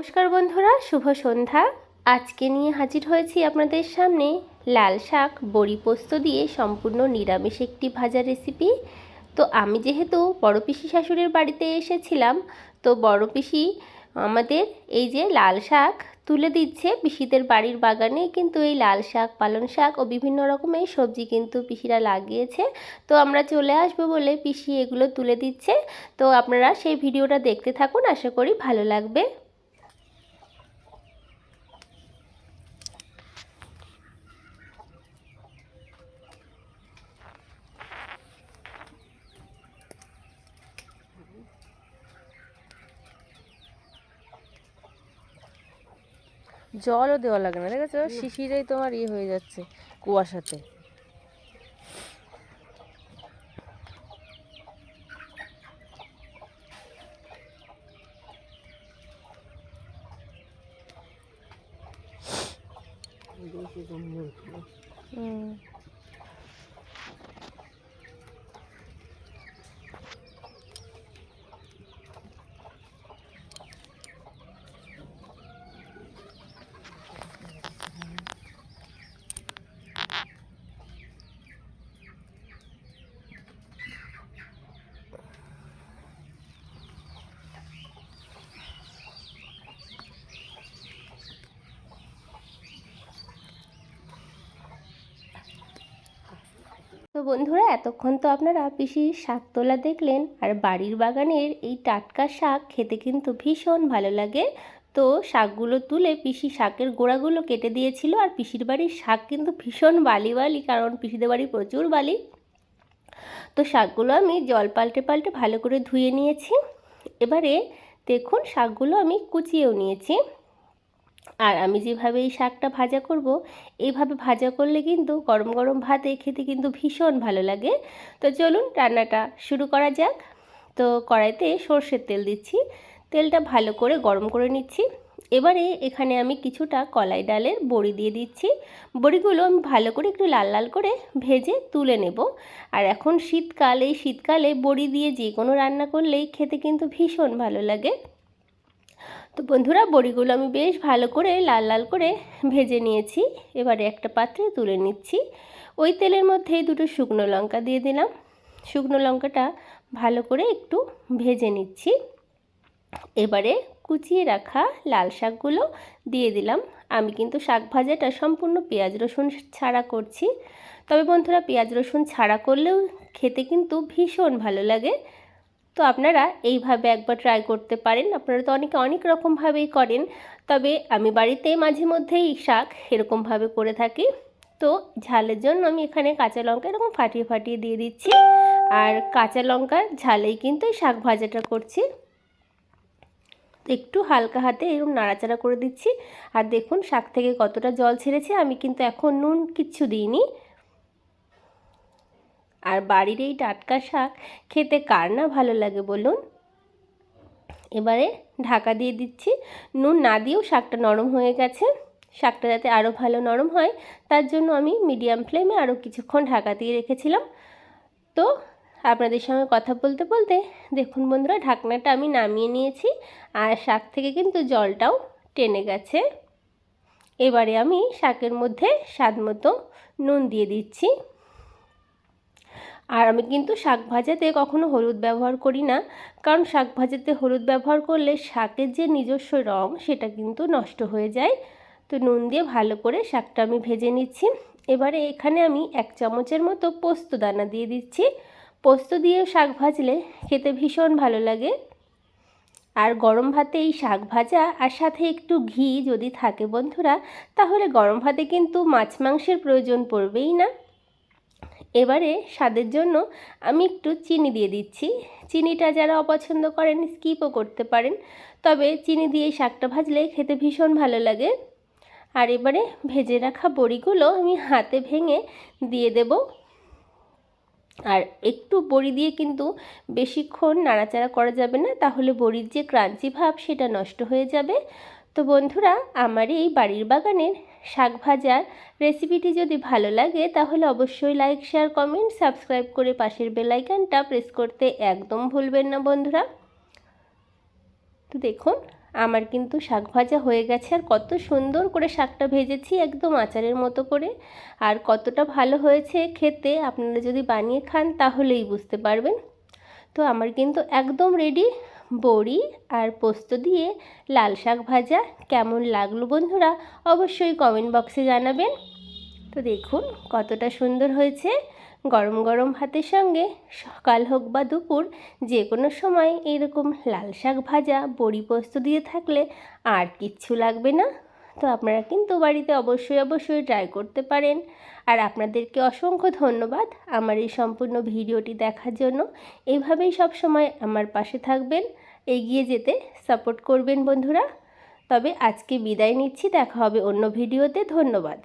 নমস্কার বন্ধুরা, শুভ সন্ধ্যা। আজকে নিয়ে হাজির হয়েছি আপনাদের সামনে লাল শাক, বড়ি পোস্ত দিয়ে সম্পূর্ণ নিরামিষ একটি ভাজা রেসিপি তো আমি যেহেতু বড় পিসি শাশুড়ির বাড়িতে এসেছিলাম, তো বড় পিসি আমাদের এই যে লাল শাক তুলে দিচ্ছে। পিসিদের বাড়ির বাগানে কিন্তু এই লাল শাক, পালং শাক ও বিভিন্ন রকমের সবজি কিন্তু পিসিরা লাগিয়েছে। তো আমরা চলে আসব বলে পিসি এগুলো তুলে দিচ্ছে। তো আপনারা সেই ভিডিওটা দেখতে থাকুন, আশা করি ভালো লাগবে। জলও দেওয়া লাগে না দেখেছ? শিশিরেই তোমার ইয়ে হয়ে যাচ্ছে কুয়াশাতে। হুম। তো বন্ধুরা, এতক্ষণ তো আপনারা পিসির শাক তোলা দেখলেন আর বাড়ির বাগানের এই টাটকা শাক খেতে কিন্তু ভীষণ ভালো লাগে। তো শাকগুলো তুলে পিসি শাকের গোড়াগুলো কেটে দিয়েছিল আর পিসির বাড়ির শাক কিন্তু ভীষণ বালি বালি কারণ পিসিদের বাড়ি প্রচুর বালি। তো শাকগুলো আমি জল পাল্টে পাল্টে ভালো করে ধুয়ে নিয়েছি। এবারে দেখুন, শাকগুলো আমি কুচিয়েও নিয়েছি। আর আমি যেভাবে এই শাকটা ভাজা করব এইভাবে ভাজা করলে কিন্তু গরম গরম ভাতে খেতে কিন্তু ভীষণ ভালো লাগে। তো চলুন রান্নাটা শুরু করা যাক। তো কড়াইতে সর্ষের তেল দিচ্ছি। তেলটা ভালো করে গরম করে নিচ্ছি। এবারে এখানে আমি কিছুটা কলাই ডালের বড়ি দিয়ে দিচ্ছি। বড়িগুলো আমি ভালো করে একটু লাল লাল করে ভেজে তুলে নেব। আর এখন শীতকাল, এই শীতকালে বড়ি দিয়ে যে কোনো রান্না করলেই খেতে কিন্তু ভীষণ ভালো লাগে। তো বন্ধুরা বড়িগুলো আমি বেশ ভালো করে লাল লাল করে ভেজে নিয়েছি। এবারে একটা পাত্রে তুলে নিচ্ছি। ওই তেলের মধ্যে দুটো শুকনো লঙ্কা দিয়ে দিলাম। শুকনো লঙ্কাটা ভালো করে একটু ভেজে নিচ্ছি। এবারে কুচিয়ে রাখা লাল শাকগুলো দিয়ে দিলাম। আমি কিন্তু শাক ভাজাটা সম্পূর্ণ পেঁয়াজ রসুন ছাড়া করছি। তবে বন্ধুরা, পেঁয়াজ রসুন ছাড়া করলেও খেতে কিন্তু ভীষণ ভালো লাগে। তো আপনারা এইভাবে একবার ট্রাই করতে পারেন। আপনারা তো অনেকে অনেক রকমভাবেই করেন, তবে আমি বাড়িতে মাঝে মধ্যেই শাক এরকমভাবে করে থাকি। তো ঝালের জন্য আমি এখানে কাঁচা লঙ্কা এরকম ফাটিয়ে ফাটিয়ে দিয়ে দিচ্ছি। আর কাঁচা লঙ্কার ঝালেই কিন্তু এই শাক ভাজাটা করছি। একটু হালকা হাতে এরকম নাড়াচাড়া করে দিচ্ছি। আর দেখুন শাক থেকে কতটা জল ছেড়েছে, আমি কিন্তু এখন নুন কিচ্ছু দিইনি। আর বাড়ির এই টাটকা শাক খেতে কার না ভালো লাগে বলুন? এবারে ঢাকা দিয়ে দিচ্ছি নুন, না দিয়েও শাকটা নরম হয়ে গেছে। শাকটা যাতে আরও ভালো নরম হয়, তার জন্য আমি মিডিয়াম ফ্লেমে আরও কিছুক্ষণ ঢাকা দিয়ে রেখেছিলাম। তো আপনাদের সঙ্গে কথা বলতে বলতে দেখুন বন্ধুরা, ঢাকনাটা আমি নামিয়ে নিয়েছি আর শাক থেকে কিন্তু জলটাও টেনে গেছে। এবারে আমি শাকের মধ্যে স্বাদ মতো নুন দিয়ে দিচ্ছি। আর আমি কিন্তু শাক ভাজাতে কখনো হলুদ ব্যবহার করি না। কারণ শাক ভাজাতে হলুদ ব্যবহার করলে শাকের যে নিজস্ব রং, সেটা কিন্তু নষ্ট হয়ে যায়। তো নুন দিয়ে ভালো করে শাকটা আমি ভেজে নিচ্ছি। এবারে এখানে আমি এক চামচের মতো পোস্ত দানা দিয়ে দিচ্ছি। পোস্ত দিয়েও শাক ভাজলে খেতে ভীষণ ভালো লাগে। আর গরম ভাতে এই শাক ভাজা আর সাথে একটু ঘি যদি থাকে বন্ধুরা, তাহলে গরম ভাতে কিন্তু মাছ মাংসের প্রয়োজন পড়বেই না। এবারে স্বাদের জন্য আমি একটু চিনি দিয়ে দিচ্ছি। চিনিটা যারা অপছন্দ করেন স্কিপও করতে পারেন। তবে চিনি দিয়ে শাকটা ভাজলে খেতে ভীষণ ভালো লাগে। আর এবারে ভেজে রাখা বড়িগুলো আমি হাতে ভেঙে দিয়ে দেব। আর একটু বড়ি দিয়ে কিন্তু বেশিক্ষণ নাড়াচাড়া করা যাবে না, তাহলে বড়ির যে ক্রাঞ্চি ভাব সেটা নষ্ট হয়ে যাবে। তো বন্ধুরা, আমার এই বাড়ির বাগানের শাক ভাজার রেসিপিটি যদি ভালো লাগে, তাহলে অবশ্যই লাইক শেয়ার কমেন্ট সাবস্ক্রাইব করে পাশের বেলাইকানটা প্রেস করতে একদম ভুলবেন না বন্ধুরা। তো দেখুন, আমার কিন্তু শাক ভাজা হয়ে গেছে আর কত সুন্দর করে শাকটা ভেজেছি একদম আচারের মতো করে। আর কতটা ভালো হয়েছে খেতে আপনারা যদি বানিয়ে খান, তাহলেই বুঝতে পারবেন। তো আমার কিন্তু একদম রেডি বড়ি আর পোস্ত দিয়ে লাল শাক ভাজা কেমন লাগল বন্ধুরা অবশ্যই কমেন্ট বক্সে জানাবেন। তো দেখুন কতটা সুন্দর হয়েছে। গরম গরম ভাতের সঙ্গে সকাল হোক বা দুপুর যে কোনো সময় এরকম লাল শাক ভাজা, বড়ি পোস্ত দিয়ে থাকলে আর কিচ্ছু লাগবে না। তো আপনারা কিন্তু বাড়িতে অবশ্যই অবশ্যই ট্রাই করতে পারেন। আর আপনাদেরকে অসংখ্য ধন্যবাদ আমার এই সম্পূর্ণ ভিডিওটি দেখার জন্য। এইভাবেই সব সময় আমার পাশে থাকবেন। এগিয়ে যেতে সাপোর্ট করবেন বন্ধুরা। তবে আজকে বিদায় নিচ্ছি দেখা হবে অন্য ভিডিওতে। ধন্যবাদ।